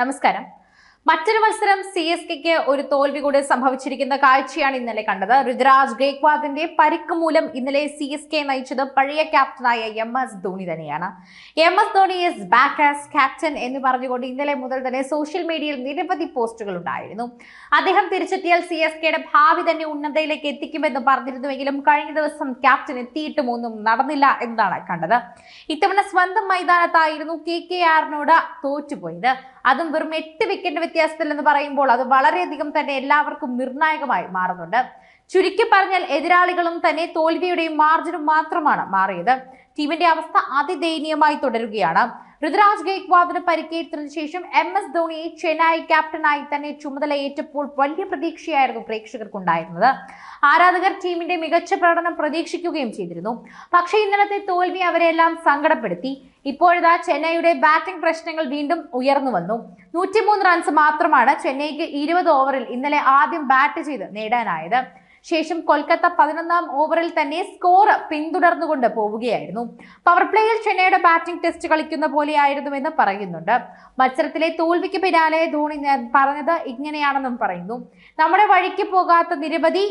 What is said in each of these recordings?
നമസ്കാരം. മറ്റൊരു മത്സരം സി എസ് കെക്ക് ഒരു തോൽവി കൂടി സംഭവിച്ചിരിക്കുന്ന കാഴ്ചയാണ് ഇന്നലെ കണ്ടത്. ഋതുരാജ് ഗേക്വാദിന്റെ പരിക്ക് മൂലം ഇന്നലെ സി എസ് കെ നയിച്ചത് പഴയ ക്യാപ്റ്റനായ എം എസ് ധോണി തന്നെയാണ്. M S Dhoni is back as captain എന്ന് പറഞ്ഞുകൊണ്ട് ഇന്നലെ മുതൽ തന്നെ സോഷ്യൽ മീഡിയയിൽ നിരവധി പോസ്റ്റുകൾ ഉണ്ടായിരുന്നു. അദ്ദേഹം തിരിച്ചെത്തിയാൽ സി എസ് കെയുടെ ഭാവി തന്നെ ഉന്നതയിലേക്ക് എത്തിക്കുമെന്ന് പറഞ്ഞിരുന്നുവെങ്കിലും കഴിഞ്ഞ ദിവസം ക്യാപ്റ്റൻ എത്തിയിട്ടും ഒന്നും നടന്നില്ല എന്നാണ് കണ്ടത്. ഇത്തവണ സ്വന്തം മൈതാനത്തായിരുന്നു കെ കെ ആറിനോട് തോറ്റുപോയത്. അതും വെറും എട്ട് വിക്കറ്റ് വ്യത്യാസത്തിൽ എന്ന് പറയുമ്പോൾ അത് വളരെയധികം തന്നെ എല്ലാവർക്കും നിർണായകമായി മാറുന്നുണ്ട്. ചുരുക്കി പറഞ്ഞാൽ എതിരാളികളും തന്നെ തോൽവിയുടെയും മാർജിനും മാത്രമാണ് മാറിയത്. ടീമിന്റെ അവസ്ഥ അതിദയനീയമായി തുടരുകയാണ്. ഋതുരാജ് ഗെയ്ക്വാദിന് പരിക്കേറ്റതിനു ശേഷം എം എസ് ധോണിയെ ചെന്നൈ ക്യാപ്റ്റനായി തന്നെ ചുമതലയേറ്റപ്പോൾ വലിയ പ്രതീക്ഷയായിരുന്നു പ്രേക്ഷകർക്കുണ്ടായിരുന്നത്. ആരാധകർ ടീമിന്റെ മികച്ച പ്രകടനം പ്രതീക്ഷിക്കുകയും ചെയ്തിരുന്നു. പക്ഷേ ഇന്നലത്തെ തോൽവി അവരെല്ലാം സങ്കടപ്പെടുത്തി. ഇപ്പോഴതാ ചെന്നൈയുടെ ബാറ്റിംഗ് പ്രശ്നങ്ങൾ വീണ്ടും ഉയർന്നു വന്നു. നൂറ്റിമൂന്ന് റൺസ് മാത്രമാണ് ചെന്നൈക്ക് ഇരുപത് ഓവറിൽ ഇന്നലെ ആദ്യം ബാറ്റ് ചെയ്ത് നേടാനായത്. ശേഷം കൊൽക്കത്ത പതിനൊന്നാം ഓവറിൽ തന്നെ സ്കോർ പിന്തുടർന്നുകൊണ്ട് പോവുകയായിരുന്നു. പവർ പ്ലേയിൽ ചെന്നൈയുടെ ബാറ്റിംഗ് ടെസ്റ്റ് കളിക്കുന്ന പോലെയായിരുന്നു എന്ന് പറയുന്നുണ്ട്. മത്സരത്തിലെ തോൽവിക്ക് പിന്നാലെ ധോണി പറഞ്ഞത് ഇങ്ങനെയാണെന്നും പറയുന്നു. നമ്മുടെ വഴിക്ക് പോകാത്ത നിരവധി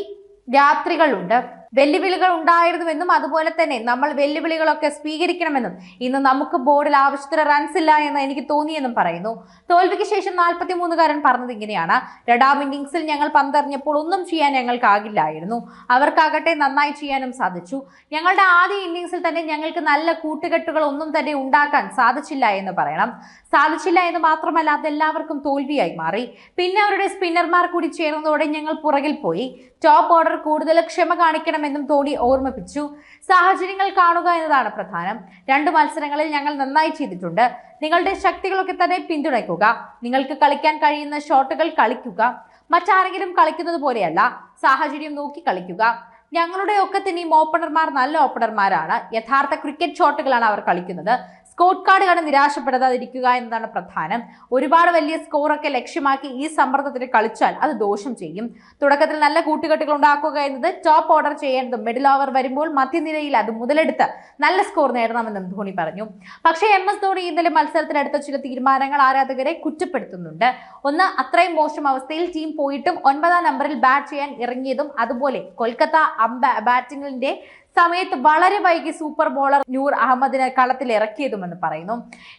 രാത്രികളുണ്ട്. വെല്ലുവിളികൾ ഉണ്ടായിരുന്നുവെന്നും അതുപോലെ തന്നെ നമ്മൾ വെല്ലുവിളികളൊക്കെ സ്വീകരിക്കണമെന്നും ഇന്ന് നമുക്ക് ബോർഡിൽ ആവശ്യത്തിന് റൺസ് ഇല്ല എന്ന് എനിക്ക് തോന്നിയെന്നും പറയുന്നു. തോൽവിക്ക് ശേഷം നാൽപ്പത്തി മൂന്നുകാരൻ പറഞ്ഞത് ഇങ്ങനെയാണ്. രണ്ടാം ഇന്നിംഗ്സിൽ ഞങ്ങൾ പന്തെറിഞ്ഞപ്പോൾ ഒന്നും ചെയ്യാൻ ഞങ്ങൾക്കാകില്ലായിരുന്നു. അവർക്കാകട്ടെ നന്നായി ചെയ്യാനും സാധിച്ചു. ഞങ്ങളുടെ ആദ്യ ഇന്നിംഗ്സിൽ തന്നെ ഞങ്ങൾക്ക് നല്ല കൂട്ടുകെട്ടുകൾ ഒന്നും തന്നെ ഉണ്ടാക്കാൻ സാധിച്ചില്ല എന്ന് പറയണം. സാധിച്ചില്ല എന്ന് മാത്രമല്ല അതെല്ലാവർക്കും തോൽവിയായി മാറി. പിന്നെ അവരുടെ സ്പിന്നർമാർ കൂടി ചേർന്നതോടെ ഞങ്ങൾ പുറകിൽ പോയി. ടോപ്പ് ഓർഡർ കൂടുതൽ ക്ഷമ കാണിക്കണമെന്നും ധോണി ഓർമ്മിപ്പിച്ചു. സാഹചര്യങ്ങൾ കാണുക എന്നതാണ് പ്രധാനം. രണ്ട് മത്സരങ്ങളിൽ ഞങ്ങൾ നന്നായി ചെയ്തിട്ടുണ്ട്. നിങ്ങളുടെ ശക്തികളൊക്കെ തന്നെ പിന്തുണയ്ക്കുക. നിങ്ങൾക്ക് കളിക്കാൻ കഴിയുന്ന ഷോട്ടുകൾ കളിക്കുക. മറ്റാരെങ്കിലും കളിക്കുന്നത് പോലെയല്ല സാഹചര്യം നോക്കി കളിക്കുക. ഞങ്ങളുടെ ഒക്കെ തന്നെയും ഓപ്പണർമാർ നല്ല ഓപ്പണർമാരാണ് യഥാർത്ഥ ക്രിക്കറ്റ് ഷോട്ടുകളാണ് അവർ കളിക്കുന്നത്. സ്കോർ കാർഡ് കണ്ട് നിരാശപ്പെടാതിരിക്കുക എന്നതാണ് പ്രധാനം. ഒരുപാട് വലിയ സ്കോറൊക്കെ ലക്ഷ്യമാക്കി ഈ സമ്മർദ്ദത്തിന് കളിച്ചാൽ അത് ദോഷം ചെയ്യും. തുടക്കത്തിൽ നല്ല കൂട്ടുകെട്ടുകൾ ഉണ്ടാക്കുക എന്നത് ടോപ്പ് ഓർഡർ ചെയ്യേണ്ടതും മിഡിൽ ഓവർ വരുമ്പോൾ മധ്യനിരയിൽ അത് മുതലെടുത്ത് നല്ല സ്കോർ നേടണമെന്നും ധോണി പറഞ്ഞു. പക്ഷേ എം എസ് ധോണി ഇന്നലെ മത്സരത്തിലെടുത്ത ചില തീരുമാനങ്ങൾ ആരാധകരെ കുറ്റപ്പെടുത്തുന്നുണ്ട്. ഒന്ന് അത്രയും മോശം അവസ്ഥയിൽ ടീം പോയിട്ടും ഒൻപതാം നമ്പറിൽ ബാറ്റ് ചെയ്യാൻ ഇറങ്ങിയതും അതുപോലെ കൊൽക്കത്ത ബാറ്റിംഗിന്റെ സമയത്ത് വളരെ വൈകി സൂപ്പർ ബോളർ നൂർ അഹമ്മദിനെ കളത്തിൽ ഇറക്കിയതുമെന്ന് പറയുന്നു.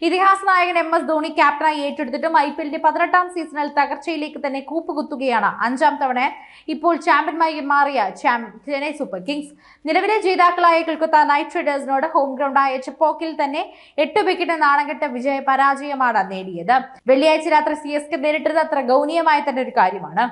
ഇതിഹാസ നായകൻ എം എസ് ധോണി ക്യാപ്റ്റനായി ഏറ്റെടുത്തിട്ടും ഐ പി എല്ലിന്റെ പതിനെട്ടാം സീസണിൽ തകർച്ചയിലേക്ക് തന്നെ കൂപ്പുകുത്തുകയാണ്. അഞ്ചാം തവണ ഇപ്പോൾ ചാമ്പ്യന്മാരായി മാറിയ ചെന്നൈ സൂപ്പർ കിങ്സ് നിലവിലെ ജേതാക്കളായ കൊൽക്കത്ത നൈറ്റ് റൈഡേഴ്സിനോട് ഹോം ഗ്രൗണ്ടായ ചെപ്പോക്കിൽ തന്നെ എട്ട് വിക്കറ്റ് നാണംകെട്ട വിജയ പരാജയമാണ് നേടിയത്. വെള്ളിയാഴ്ച രാത്രി സി എസ് കെ നേരിട്ടത് അത്ര ഗൗനീയമായ തന്നെ ഒരു കാര്യമാണ്.